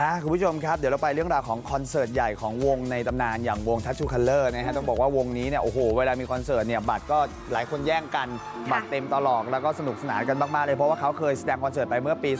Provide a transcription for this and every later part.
อะคุณผู้ชมครับ เดี๋ยวเราไปเรื่องราวของคอนเสิร์ตใหญ่ของวงในตำนานอย่างวงทัชชูคัลเลอร์นะฮะต้องบอกว่าวงนี้เนี่ยโอ้โหเวลามีคอนเสิร์ตเนี่ยบัตรก็หลายคนแย่งกันบัตรเต็มตลอดแล้วก็สนุกสนานกันมากๆเลยเพราะว่าเขาเคยแสดงคอนเสิร์ตไปเมื่อปี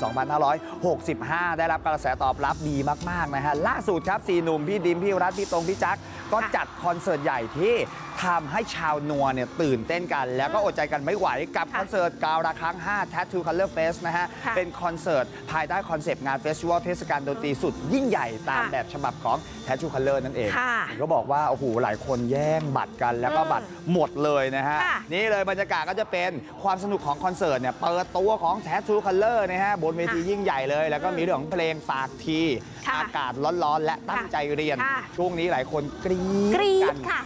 2565 ได้รับกระแสตอบรับดีมากๆนะฮะล่าสุดครับสี่หนุ่มพี่ดิมพี่รัฐพี่ตรงพี่จักก็จัดคอนเสิร์ตใหญ่ที่ ทำให้ชาวนัวเนี่ยตื่นเต้นกัน แล้วก็อดใจกันไม่ไหวกับคอนเสิร์ตกาวระครั้ง 5 Tattoo Color Fest นะฮะ ค่ะเป็นคอนเสิร์ตภายใต้คอนเซปต์งานเฟสติวัลเทศกาลดนตรีสุดยิ่งใหญ่ตามค่ะแบบฉบับของ Tattoo Color นั่นเองค่ะก็บอกว่า โอ้โห หลายคนแย่งบัตรกันแล้วก็อืมบัตรหมดเลยนะฮะ ค่ะ นี่เลยบรรยากาศก็จะเป็นความสนุกของคอนเสิร์ตเนี่ยเปิดตัวของ Tattoo Color นะฮะบนเวทียิ่งใหญ่เลย แล้วก็มีเรื่องของเพลงฝากทีค่ะอากาศร้อนๆและตั้งใจเรียนค่ะ ช่วงนี้หลายคนกรี๊ดกรี๊ดกันค่ะ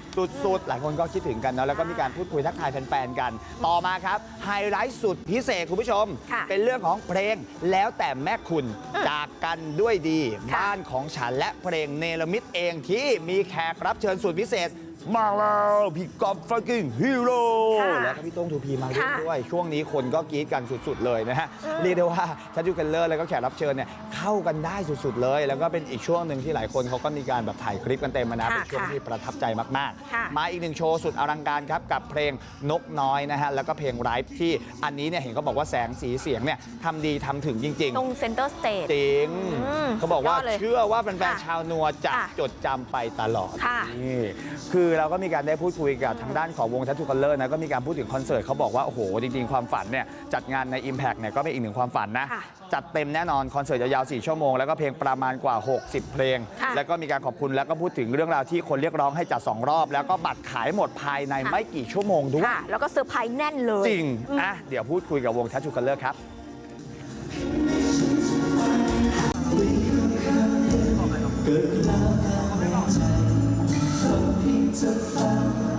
สุดๆ หลายคนก็คิดถึงกันเนาะแล้วก็มีการพูดคุยทักทายแฟนๆกัน ต่อมาครับไฮไลท์สุดพิเศษคุณผู้ชม ค่ะ เป็นเรื่องของเพลงแล้วแต่แม่คุณอืมจากกันด้วยดีค่ะบ้านของฉันและเพลงเนรมิตเองที่มีแขกรับเชิญสุดพิเศษ มาแล้วพี่กอล์ฟฟักกิ้งฮีโร่ค่ะแล้วก็พี่โต้งทูพีมาร่วมค่ะด้วย ช่วงนี้คนก็กรี๊ดกันสุดๆเลยนะฮะ อืม เรียกได้ว่าชัดยูกันเลอร์แล้วก็แขกรับเชิญเนี่ยเข้ากันได้สุดๆเลย แล้วก็เป็นอีกช่วงหนึ่งที่หลายคนเขาก็มีการแบบถ่ายคลิปกันเต็มมานะค่ะเป็นช่วงค่ะที่ประทับใจมากค่ะ ๆ มาอีกหนึ่งโชว์สุดอลังการครับกับเพลงนกน้อยนะฮะแล้วก็เพลงไรฟ์ที่อันนี้เนี่ยเห็นเขาบอกว่าแสงสีเสียงเนี่ยทำดีทำถึงจริงตรงเซ็นเตอร์สเตจๆจริงอืมเขาบอกว่าสุดยอดเลยเชื่อว่าแฟนค่ะๆชาวนัวจะค่ะจดจำไปตลอดค่ะนี่คือเราก็มีการได้พูดคุยกับทางด้านของวงทัตูคัลเลอร์นะก็มีการพูดถึงคอนเสิร์ตเขาบอกว่า โอ้โห จริง ๆ ความฝันเนี่ยจัดงานใน Impact เนี่ยก็เป็นอีกหนึ่งความฝันนะ ค่ะจัดเต็มแน่นอน คอนเสิร์ตยาวๆ4ชั่วโมง แล้วก็เพลงประมาณกว่า 60 เพลง ค่ะแล้วก็มีการขอบคุณแล้วก็พูดถึงเรื่องราวที่คนเรียกร้องให้จัด2รอบ แล้วก็บัตรขายหมดภายในค่ะ ไม่กี่ชั่วโมงด้วยค่ะ แล้วก็เซอร์ไพรส์แน่นเลยจริงอืม อะเดี๋ยวพูดคุยกับวงทัตูคัลเลอร์ครับ ฟัง